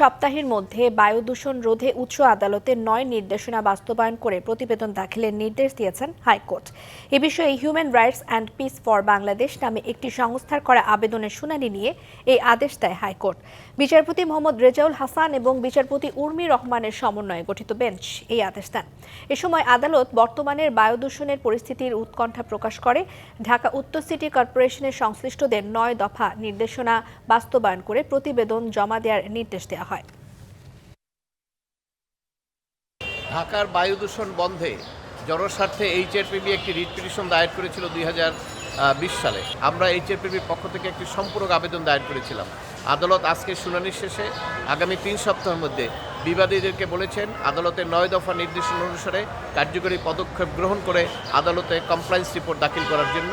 সপ্তাহের মধ্যে বায়ু দূষণ রোধে উচ্চ আদালতের নয় নির্দেশনা বাস্তবায়ন করে প্রতিবেদন দাখিলের নির্দেশ দিয়েছেন হাইকোর্ট। এ বিষয়ে human rights and peace for Bangladesh নামে একটি সংস্থার করা আবেদনের শুনানি নিয়ে এই আদেশ দেয় হাইকোর্ট। বিচারপতি মোহাম্মদ রেজাউল হাসান এবং বিচারপতি উর্মি রহমানের সমন্বয়ে গঠিত বেঞ্চ এই আদেশ দেন। এ সময় আদালত বর্তমানের বায়ু দূষণের পরিস্থিতির উৎকণ্ঠা প্রকাশ করে। ঢাকা উত্তর সিটি কর্পোরেশনের সংশ্লিষ্টদের নয় দফা নির্দেশনা বাস্তবায়ন করে প্রতিবেদন জমা দেওয়ার নির্দেশ দেওয়া হয়। ঢাকার বায়ু দূষণ বন্ধে জনস্বার্থে এইচআরপিবি একটি রিট পিটিশন দায়ের করেছিল দুই বিশ সালে। আমরা এইচআরপিবির পক্ষ থেকে একটি সম্পূরক আবেদন দায়ের করেছিলাম। আদালত আজকে শুনানির শেষে আগামী তিন সপ্তাহের মধ্যে বিবাদীদেরকে বলেছেন, আদালতের নয় দফা নির্দেশনা অনুসারে কার্যকরী পদক্ষেপ গ্রহণ করে আদালতে কমপ্লায়েন্স রিপোর্ট দাখিল করার জন্য